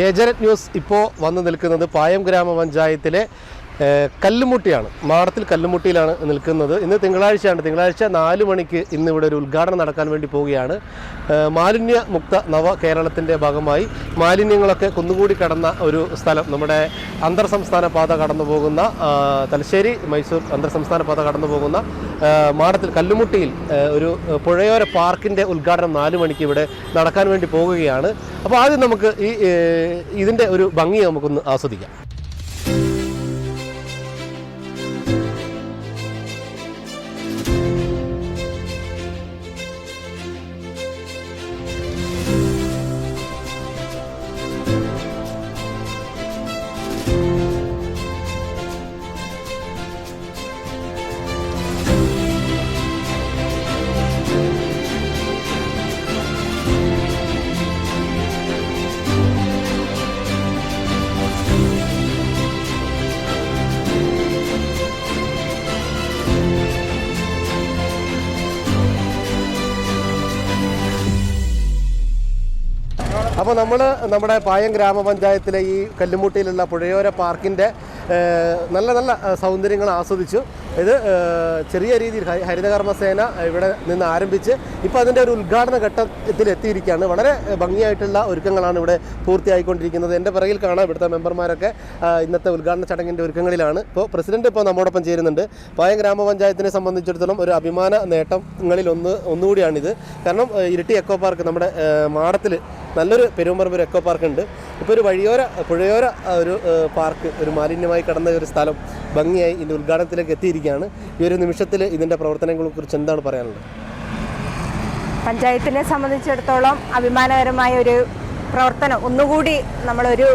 ഏജനറ്റ് news ഇപ്പോൾ വന്നു നിൽക്കുന്നത് പായം ഗ്രാമപഞ്ചായത്തിലെ കല്ലുമുട്ടിയാണ്. മാടത്തിൽ കല്ലുമുട്ടിയിലാണ് നിൽക്കുന്നത്. ഇന്ന് തിങ്കളാഴ്ചയാണ്. തിങ്കളാഴ്ച നാല് മണിക്ക് ഇന്ന് ഇവിടെ ഒരു ഉദ്ഘാടനം നടക്കാൻ വേണ്ടി പോവുകയാണ്. മാലിന്യ മുക്ത നവ കേരളത്തിന്റെ ഭാഗമായി മാലിന്യങ്ങളൊക്കെ കുന്നുകൂടി കടന്ന ഒരു സ്ഥലം. നമ്മുടെ അന്തർ സംസ്ഥാന പാത കടന്നു പോകുന്ന തലശ്ശേരി മൈസൂർ അന്തർ സംസ്ഥാന പാത കടന്നു പോകുന്ന മാടത്തിൽ കല്ലുമുട്ടിയിൽ ഒരു പുഴയോര പാർക്കിന്റെ ഉദ്ഘാടനം നാല് മണിക്ക് ഇവിടെ നടക്കാൻ വേണ്ടി പോവുകയാണ്. അപ്പോൾ ആദ്യം നമുക്ക് ഈ ഇതിന്റെ ഒരു ഭംഗി നമുക്കൊന്ന് ആസ്വദിക്കാം. അപ്പോൾ നമ്മൾ നമ്മുടെ പായം ഗ്രാമപഞ്ചായത്തിലെ ഈ കല്ലുമുട്ടിയിലുള്ള പുഴയോര പാർക്കിന്റെ നല്ല നല്ല സൗന്ദര്യങ്ങൾ ആസ്വദിച്ചു. ഇത് ചെറിയ രീതിയിൽ ഹരി- ഹരിതകർമ്മസേന ഇവിടെ നിന്ന് ആരംഭിച്ച് ഇപ്പോൾ അതിന്റെ ഒരു ഉദ്ഘാടന ഘട്ടത്തിൽ എത്തിയിരിക്കുകയാണ്. വളരെ ഭംഗിയായിട്ടുള്ള ഒരുക്കങ്ങളാണ് ഇവിടെ പൂർത്തിയായിക്കൊണ്ടിരിക്കുന്നത്. എന്റെ പിറകിൽ കാണാം ഇവിടുത്തെ മെമ്പർമാരൊക്കെ ഇന്നത്തെ ഉദ്ഘാടന ചടങ്ങിന്റെ ഒരുക്കങ്ങളിലാണ്. ഇപ്പോൾ പ്രസിഡന്റ് ഇപ്പോൾ നമ്മോടൊപ്പം ചേരുന്നുണ്ട്. പായം ഗ്രാമപഞ്ചായത്തിനെ സംബന്ധിച്ചിടത്തോളം ഒരു അഭിമാന നേട്ടങ്ങളിൽ ഒന്ന് ഒന്നുകൂടിയാണിത്. കാരണം ഇരട്ടി എക്കോ പാർക്ക് നമ്മുടെ മാടത്തിൽ നല്ലൊരു പെരുമ്പറമ്പ് ഒരു എക്കോ പാർക്ക് ഉണ്ട് ഇപ്പോൾ ഒരു വഴിയോര പുഴയോര ഒരു പാർക്ക് ഒരു മാലിന്യമായി കടന്ന ഒരു സ്ഥലം. ഭംഗിയായി ഇതിന്റെ ഉദ്ഘാടനത്തിലേക്ക് എത്തിയിരിക്കുകയാണ്. ഈ ഒരു നിമിഷത്തിൽ ഇതിന്റെ പ്രവർത്തനങ്ങളെ കുറിച്ച് എന്താണ് പറയാനുള്ളത്? പഞ്ചായത്തിനെ സംബന്ധിച്ചിടത്തോളം അഭിമാനകരമായ ഒരു പ്രവർത്തനം. ഒന്നുകൂടി നമ്മളൊരു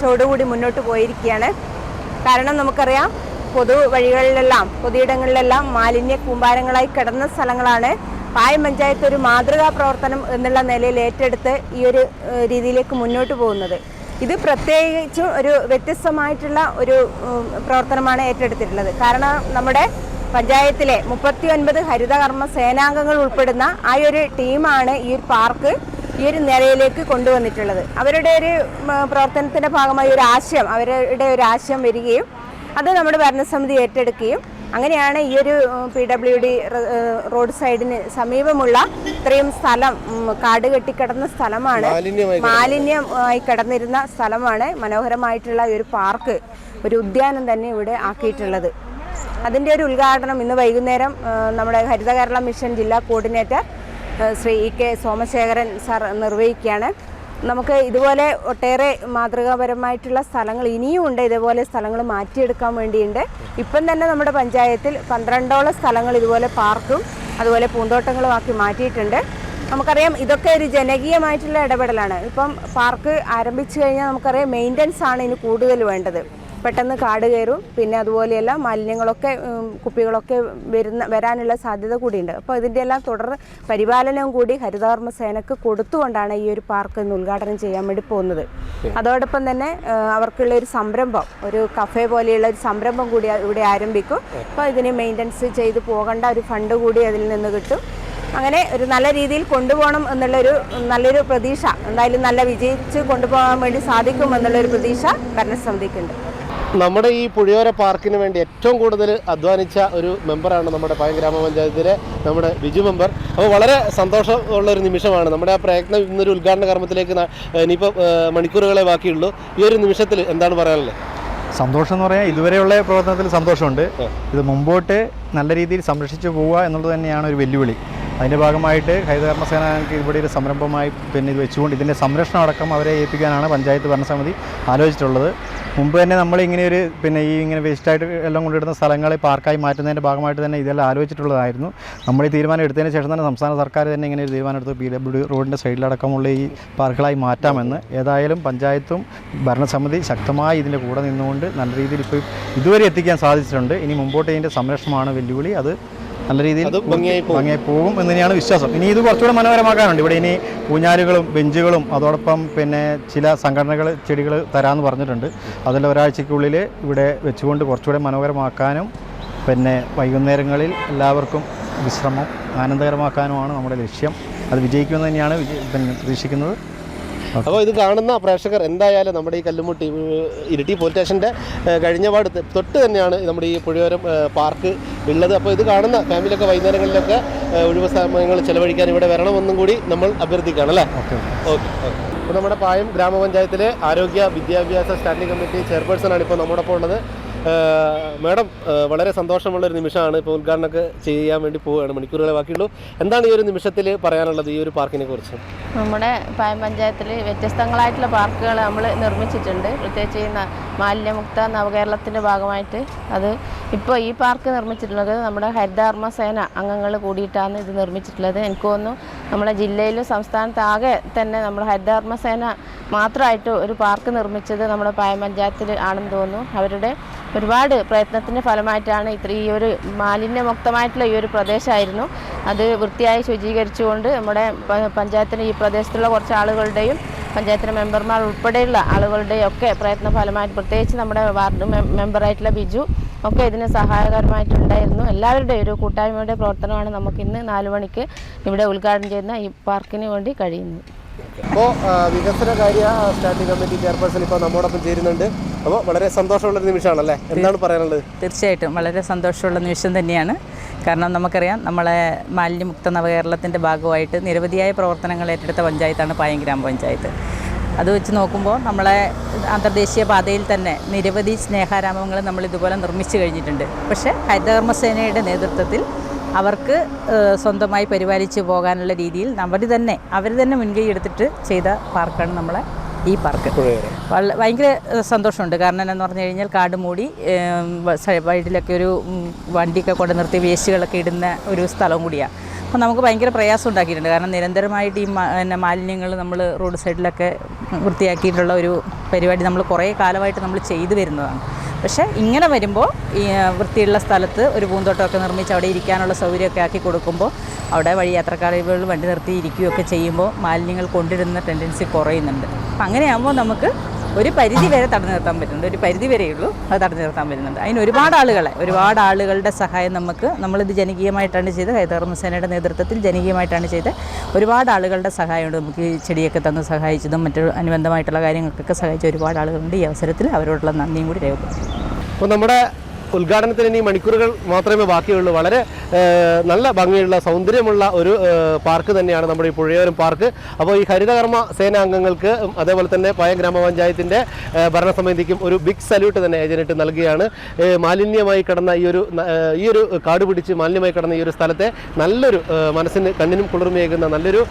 ചുവടുകൂടി മുന്നോട്ട് പോയിരിക്കുകയാണ്. കാരണം നമുക്കറിയാം പൊതു വഴികളിലെല്ലാം പൊതുയിടങ്ങളിലെല്ലാം മാലിന്യ കൂമ്പാരങ്ങളായി കിടന്ന സ്ഥലങ്ങളാണ്. പായം പഞ്ചായത്ത് ഒരു മാതൃകാ പ്രവർത്തനം എന്നുള്ള നിലയിൽ ഏറ്റെടുത്ത് ഈ ഒരു രീതിയിലേക്ക് മുന്നോട്ട് പോകുന്നത്. ഇത് പ്രത്യേകിച്ചും ഒരു വ്യത്യസ്തമായിട്ടുള്ള ഒരു പ്രവർത്തനമാണ് ഏറ്റെടുത്തിട്ടുള്ളത്. കാരണം നമ്മുടെ പഞ്ചായത്തിലെ മുപ്പത്തി ഒൻപത് ഹരിതകർമ്മ സേനാംഗങ്ങൾ ഉൾപ്പെടുന്ന ആ ഒരു ടീമാണ് ഈ പാർക്ക് ഈ ഒരു നിലയിലേക്ക് കൊണ്ടുവന്നിട്ടുള്ളത്. അവരുടെ ഒരു പ്രവർത്തനത്തിന്റെ ഭാഗമായി ഒരു ആശയം അവരുടെ ഒരു ആശയം വരികയും അത് നമ്മുടെ ഭരണസമിതി ഏറ്റെടുക്കുകയും അങ്ങനെയാണ് ഈ ഒരു പി ഡബ്ല്യു ഡി റോഡ് സൈഡിന് സമീപമുള്ള ഇത്രയും സ്ഥലം കാട് കെട്ടിക്കിടന്ന സ്ഥലമാണ്. മാലിന്യം ആയി കിടന്നിരുന്ന സ്ഥലമാണ് മനോഹരമായിട്ടുള്ള ഒരു പാർക്ക് ഒരു ഉദ്യാനം തന്നെ ഇവിടെ ആക്കിയിട്ടുള്ളത്. അതിന്റെ ഒരു ഉദ്ഘാടനം ഇന്ന് വൈകുന്നേരം നമ്മുടെ ഹരിത കേരള മിഷൻ ജില്ലാ coordinator Shri E K Somasekharan sir നിർവഹിക്കുകയാണ്. നമുക്ക് ഇതുപോലെ ഒട്ടേറെ മാതൃകാപരമായിട്ടുള്ള സ്ഥലങ്ങൾ ഇനിയും ഉണ്ട്. ഇതുപോലെ സ്ഥലങ്ങൾ മാറ്റിയെടുക്കാൻ വേണ്ടിയുണ്ട്. ഇപ്പം തന്നെ നമ്മുടെ പഞ്ചായത്തിൽ പന്ത്രണ്ടോളം സ്ഥലങ്ങൾ ഇതുപോലെ പാർക്കും അതുപോലെ പൂന്തോട്ടങ്ങളും ആക്കി മാറ്റിയിട്ടുണ്ട്. നമുക്കറിയാം ഇതൊക്കെ ഒരു ജനകീയമായിട്ടുള്ള ഇടപെടലാണ്. ഇപ്പം പാർക്ക് ആരംഭിച്ചു കഴിഞ്ഞാൽ നമുക്കറിയാം മെയിന്റനൻസ് ആണ് ഇനി കൂടുതൽ വേണ്ടത്. പെട്ടെന്ന് കാട് കയറും. പിന്നെ അതുപോലെയല്ല മാലിന്യങ്ങളൊക്കെ കുപ്പികളൊക്കെ വരുന്ന വരാനുള്ള സാധ്യത കൂടിയുണ്ട്. അപ്പോൾ ഇതിന്റെ എല്ലാം തുടർ പരിപാലനവും കൂടി ഹരിതകർമ്മ സേനക്ക് കൊടുത്തുകൊണ്ടാണ് ഈ ഒരു പാർക്ക് ഇന്ന് ഉദ്ഘാടനം ചെയ്യാൻ വേണ്ടി പോകുന്നത്. അതോടൊപ്പം തന്നെ അവർക്കുള്ള ഒരു സംരംഭം ഒരു കഫേ പോലെയുള്ള ഒരു സംരംഭം കൂടി ഇവിടെ ആരംഭിക്കും. അപ്പോൾ ഇതിന് മെയിന്റനൻസ് ചെയ്ത് പോകേണ്ട ഒരു ഫണ്ട് കൂടി അതിൽ നിന്ന് കിട്ടും. അങ്ങനെ ഒരു നല്ല രീതിയിൽ കൊണ്ടുപോകണം എന്നുള്ളൊരു നല്ലൊരു പ്രതീക്ഷ. എന്തായാലും നല്ല വിജയിച്ച് കൊണ്ടുപോകാൻ വേണ്ടി സാധിക്കും എന്നുള്ളൊരു പ്രതീക്ഷ ഭരണസമിതിക്കുണ്ട്. നമ്മുടെ ഈ പുഴയോര പാർക്കിന് വേണ്ടി ഏറ്റവും കൂടുതൽ അധ്വാനിച്ച ഒരു മെമ്പറാണ് നമ്മുടെ പയം ഗ്രാമപഞ്ചായത്തിലെ നമ്മുടെ ബിജു മെമ്പർ. അപ്പോൾ വളരെ സന്തോഷമുള്ള ഒരു നിമിഷമാണ്. നമ്മുടെ ആ പ്രയത്നം ഇന്നൊരു ഉദ്ഘാടന കർമ്മത്തിലേക്ക് ഇനിയിപ്പോൾ മണിക്കൂറുകളെ ബാക്കിയുള്ളൂ. ഈ ഒരു നിമിഷത്തിൽ എന്താണ് പറയാനുള്ളത്? സന്തോഷം എന്ന് പറയാൻ ഇതുവരെയുള്ള പ്രവർത്തനത്തിൽ സന്തോഷമുണ്ട്. ഇത് മുമ്പോട്ട് നല്ല രീതിയിൽ സംരക്ഷിച്ചു പോവുക എന്നുള്ളത് തന്നെയാണ് ഒരു വെല്ലുവിളി. അതിന്റെ ഭാഗമായിട്ട് ഹരിതകർമ്മ സേനക്ക് ഇവിടെ ഒരു സംരംഭമായി പിന്നെ ഇത് വെച്ചുകൊണ്ട് ഇതിന്റെ സംരക്ഷണം അടക്കം അവരെ ഏൽപ്പിക്കാനാണ് പഞ്ചായത്ത് ഭരണസമിതി ആലോചിച്ചിട്ടുള്ളത്. മുമ്പ് തന്നെ നമ്മൾ ഇങ്ങനെ ഒരു പിന്നെ ഈ ഇങ്ങനെ വേസ്റ്റായിട്ട് എല്ലാം കൊണ്ടിടുന്ന സ്ഥലങ്ങളെ പാർക്കായി മാറ്റുന്നതിന്റെ ഭാഗമായിട്ട് തന്നെ ഇതെല്ലാം ആലോചിച്ചിട്ടുള്ളതായിരുന്നു. നമ്മൾ ഈ തീരുമാനം എടുത്തതിന് ശേഷം തന്നെ സംസ്ഥാന സർക്കാർ തന്നെ ഇങ്ങനെ ഒരു തീരുമാനം എടുത്തു. പി ഡബ്ല്യു ഡി റോഡിന്റെ സൈഡിലടക്കമുള്ള ഈ പാർക്കുകളായി മാറ്റാമെന്ന്. ഏതായാലും പഞ്ചായത്തും ഭരണസമിതി ശക്തമായി ഇതിന്റെ കൂടെ നിന്നുകൊണ്ട് നല്ല രീതിയിൽ ഇപ്പോൾ ഇതുവരെ എത്തിക്കാൻ സാധിച്ചിട്ടുണ്ട്. ഇനി മുമ്പോട്ട് ഇതിന്റെ സംരക്ഷണമാണ് വെല്ലുവിളി. അത് നല്ല രീതിയിൽ ഭംഗിയായി പോകും. എന്ന് തന്നെയാണ് വിശ്വാസം. ഇനി ഇത് കുറച്ചുകൂടെ മനോഹരമാക്കാനുണ്ട് ഇവിടെ ഇനി ഊഞ്ഞാലുകളും ബെഞ്ചുകളും അതോടൊപ്പം പിന്നെ ചില സംഘടനകൾ ചെടികൾ തരാമെന്ന് പറഞ്ഞിട്ടുണ്ട്. അതിൽ ഒരാഴ്ചക്കുള്ളിൽ ഇവിടെ വെച്ചുകൊണ്ട് കുറച്ചുകൂടെ മനോഹരമാക്കാനും പിന്നെ വൈകുന്നേരങ്ങളിൽ എല്ലാവർക്കും വിശ്രമം ആനന്ദകരമാക്കാനുമാണ് നമ്മുടെ ലക്ഷ്യം. അത് വിജയിക്കുമെന്ന് തന്നെയാണ് പിന്നെ പ്രതീക്ഷിക്കുന്നത്. അപ്പോൾ ഇത് കാണുന്ന പ്രേക്ഷകർ എന്തായാലും നമ്മുടെ ഈ കല്ലുമുട്ടി ഇരിട്ടി പോലീസ് സ്റ്റേഷന്റെ ഏഹ്, കഴിഞ്ഞ പാട് തൊട്ട് തന്നെയാണ് നമ്മുടെ ഈ പുഴയോരം പാർക്ക് ഉള്ളത്. അപ്പോൾ ഇത് കാണുന്ന ഫാമിലിയൊക്കെ വൈകുന്നേരങ്ങളിലൊക്കെ ഒഴിവ് സമയങ്ങൾ ചെലവഴിക്കാൻ ഇവിടെ വരണമെന്നും കൂടി നമ്മൾ അഭ്യർത്ഥിക്കുകയാണ് അല്ലേ? Okay okay. ഇപ്പോൾ നമ്മുടെ പായം ഗ്രാമപഞ്ചായത്തിലെ ആരോഗ്യ വിദ്യാഭ്യാസ സ്റ്റാൻഡിംഗ് കമ്മിറ്റി ചെയർപേഴ്സൺ ആണ് ഇപ്പോൾ നമ്മുടെ ഒപ്പം ഉള്ളത്. മാഡം വളരെ സന്തോഷമുള്ള ഒരു നിമിഷമാണ് ഇപ്പോൾ ഉദ്ഘാടനമൊക്കെ ചെയ്യാൻ വേണ്ടി പോവുകയാണ്. മണിക്കൂറുകളെ ബാക്കിയുള്ളൂ. എന്താണ് ഈ ഒരു നിമിഷത്തിൽ പറയാനുള്ളത് ഈ ഒരു പാർക്കിനെ കുറിച്ച്? നമ്മുടെ പഞ്ചായത്തിൽ വ്യത്യസ്തങ്ങളായിട്ടുള്ള പാർക്കുകൾ നമ്മൾ നിർമ്മിച്ചിട്ടുണ്ട്. പ്രത്യേകിച്ച് ഈ മാലിന്യമുക്ത നവകേരളത്തിന്റെ ഭാഗമായിട്ട് അത് ഇപ്പോൾ ഈ പാർക്ക് നിർമ്മിച്ചിട്ടുള്ളത് നമ്മുടെ ഹരിതകർമ്മ സേന അംഗങ്ങൾ കൂടിയിട്ടാണ് ഇത് നിർമ്മിച്ചിട്ടുള്ളത്. എനിക്ക് തോന്നുന്നു നമ്മുടെ ജില്ലയിലും സംസ്ഥാനത്ത് ആകെ തന്നെ നമ്മുടെ ഹരിതകർമ്മ സേന മാത്രമായിട്ട് ഒരു പാർക്ക് നിർമ്മിച്ചത് നമ്മുടെ പഞ്ചായത്തിൽ ആണെന്ന് തോന്നുന്നു. അവരുടെ ഒരുപാട് പ്രയത്നത്തിന്റെ ഫലമായിട്ടാണ് ഇത്ര ഈ ഒരു മാലിന്യമുക്തമായിട്ടുള്ള ഈ ഒരു പ്രദേശമായിരുന്നു. അത് വൃത്തിയായി ശുചീകരിച്ചുകൊണ്ട് നമ്മുടെ പഞ്ചായത്തിന് ഈ പ്രദേശത്തുള്ള കുറച്ച് ആളുകളുടെയും പഞ്ചായത്തിലെ മെമ്പർമാർ ഉൾപ്പെടെയുള്ള ആളുകളുടെയും ഒക്കെ പ്രയത്ന ഫലമായിട്ട് പ്രത്യേകിച്ച് നമ്മുടെ വാർഡ് മെമ്പറായിട്ടുള്ള ബിജു ഒക്കെ ഇതിന് സഹായകരമായിട്ടുണ്ടായിരുന്നു. എല്ലാവരുടെയും ഒരു കൂട്ടായ്മയുടെ പ്രവർത്തനമാണ് നമുക്ക് ഇന്ന് നാല് മണിക്ക് ഇവിടെ ഉദ്ഘാടനം ചെയ്യുന്ന ഈ പാർക്കിന് വേണ്ടി കഴിയുന്നത്. അപ്പോൾ വികസനകാര്യ സ്റ്റാൻഡിംഗ് കമ്മിറ്റി ചെയർപേഴ്സൺ ഇപ്പോൾ നമ്മോടൊപ്പം ചേരുന്നുണ്ട്. അപ്പോൾ വളരെ സന്തോഷമുള്ള നിമിഷമാണല്ലേ? എന്താണ് പറയാനുള്ളത്? തീർച്ചയായിട്ടും. വളരെ സന്തോഷമുള്ള നിമിഷം തന്നെയാണ്. കാരണം നമുക്കറിയാം നമ്മളെ മാലിന്യമുക്ത നവകേരളത്തിന്റെ ഭാഗമായിട്ട് നിരവധിയായ പ്രവർത്തനങ്ങൾ ഏറ്റെടുത്ത പഞ്ചായത്താണ് പായം ഗ്രാമപഞ്ചായത്ത്. അത് വെച്ച് നോക്കുമ്പോൾ നമ്മളെ അന്തർദേശീയ പാതയിൽ തന്നെ നിരവധി സ്നേഹാരാമങ്ങൾ നമ്മൾ ഇതുപോലെ നിർമ്മിച്ചു കഴിഞ്ഞിട്ടുണ്ട്. പക്ഷേ ഹരിതകർമ്മസേനയുടെ നേതൃത്വത്തിൽ അവർക്ക് സ്വന്തമായി പരിപാലിച്ച് പോകാനുള്ള രീതിയിൽ അവർ തന്നെ അവർ തന്നെ മുൻകൈ എടുത്തിട്ട് ചെയ്ത പാർക്കാണ് നമ്മളെ ഈ പാർക്ക് ഭയങ്കര സന്തോഷമുണ്ട്. കാരണം എന്നു പറഞ്ഞു കഴിഞ്ഞാൽ കാട് മൂടി ഏം, വ- സ- വഴിയിലൊക്കെ ഒരു വണ്ടിയൊക്കെ കൊണ്ട് നിർത്തി വേസ്റ്റുകളൊക്കെ ഇടുന്ന ഒരു സ്ഥലം കൂടിയാണ് അപ്പോൾ നമുക്ക് ഭയങ്കര പ്രയാസം ഉണ്ടാക്കിയിട്ടുണ്ട്. കാരണം നിരന്തരമായിട്ട് ഈ പിന്നെ മാലിന്യങ്ങൾ നമ്മൾ റോഡ് സൈഡിലൊക്കെ വൃത്തിയാക്കിയിട്ടുള്ള ഒരു പരിപാടി നമ്മൾ കുറേ കാലമായിട്ട് നമ്മൾ ചെയ്തു വരുന്നതാണ്. പക്ഷേ ഇങ്ങനെ വരുമ്പോൾ വൃത്തിയുള്ള സ്ഥലത്ത് ഒരു പൂന്തോട്ടമൊക്കെ നിർമ്മിച്ച് അവിടെ ഇരിക്കാനുള്ള സൗകര്യമൊക്കെ ആക്കി കൊടുക്കുമ്പോൾ അവിടെ വഴി യാത്രക്കാരികൾ വണ്ടി നിർത്തി ഇരിക്കുകയൊക്കെ ചെയ്യുമ്പോൾ മാലിന്യങ്ങൾ കൊണ്ടിരുന്ന ടെൻഡൻസി കുറയുന്നുണ്ട്. അപ്പം അങ്ങനെയാകുമ്പോൾ നമുക്ക് ഒരു പരിധി വരെ തടഞ്ഞു നിർത്താൻ പറ്റുന്നുണ്ട്. ഒരു പരിധി വരെയേ ഉള്ളൂ അത് തടഞ്ഞു നിർത്താൻ പറ്റുന്നുണ്ട്. അതിന് ഒരുപാട് ആളുകളെ ഒരുപാട് ആളുകളുടെ സഹായം നമുക്ക് നമ്മളിത് ജനകീയമായിട്ടാണ് ചെയ്ത് ഹൈദർമസേനയുടെ നേതൃത്വത്തിൽ ജനകീയമായിട്ടാണ് ചെയ്ത് ഒരുപാട് ആളുകളുടെ സഹായമുണ്ട്. നമുക്ക് ഈ ചെടിയൊക്കെ തന്ന് സഹായിച്ചതും മറ്റു അനുബന്ധമായിട്ടുള്ള കാര്യങ്ങൾക്കൊക്കെ സഹായിച്ച ഒരുപാട് ആളുകളുണ്ട്. ഈ അവസരത്തിൽ അവരോടുള്ള നന്ദിയും കൂടി രേഖപ്പെടുത്തുന്നു. അപ്പോൾ നമ്മുടെ ഉദ്ഘാടനത്തിന് ഇനി മണിക്കൂറുകൾ മാത്രമേ ബാക്കിയുള്ളൂ. വളരെ നല്ല ഭംഗിയുള്ള സൗന്ദര്യമുള്ള ഒരു പാർക്ക് തന്നെയാണ് നമ്മുടെ ഈ പുഴയോരം പാർക്ക്. അപ്പോൾ ഈ ഹരിതകർമ്മ സേനാംഗങ്ങൾക്ക് അതേപോലെ തന്നെ പയം ഗ്രാമപഞ്ചായത്തിന്റെ ഭരണസമിതിക്കും ഒരു ബിഗ് സല്യൂട്ട് തന്നെ ഏജന്റ് നൽകുകയാണ്. മാലിന്യമായി കിടന്ന ഈ ഒരു ഈ ഒരു കാട് പിടിച്ച് മാലിന്യമായി കിടന്ന ഈ ഒരു സ്ഥലത്തെ നല്ലൊരു മനസ്സിന് കണ്ണിനും കുളിർമയേകുന്ന നല്ലൊരു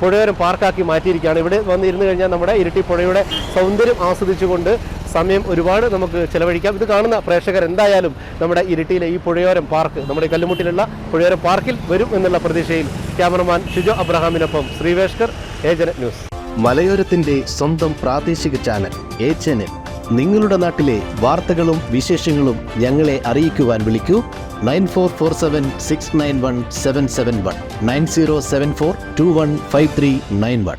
പുഴയോരം പാർക്കാക്കി മാറ്റിയിരിക്കുകയാണ്. ഇവിടെ വന്നിരുന്നു കഴിഞ്ഞാൽ നമ്മുടെ ഇരിട്ടി പുഴയുടെ സൗന്ദര്യം ആസ്വദിച്ചുകൊണ്ട് സമയം ഒരുപാട് നമുക്ക് ചിലവഴിക്കാം. ഇത് കാണുന്ന പ്രേക്ഷകർ എന്തായാലും നമ്മുടെ ഇരിട്ടിയിലെ ഈ പുഴയോരം പാർക്ക് നമ്മുടെ കല്ലുമുട്ടിലുള്ള പുഴയോരം പാർക്കിൽ വരും എന്നുള്ള പ്രതീക്ഷയിൽ ക്യാമറമാൻ ഷിജോ അബ്രഹാമിനൊപ്പം ശ്രീവേഷ്കർ ഏജന ന്യൂസ്. മലയോരത്തിന്റെ സ്വന്തം പ്രാദേശിക ചാനൽ എ നിങ്ങളുടെ നാട്ടിലെ വാർത്തകളും വിശേഷങ്ങളും ഞങ്ങളെ അറിയിക്കുവാൻ വിളിക്കൂ. Nine four four seven six nine one seven seven one nine zero seven four two one five three nine one.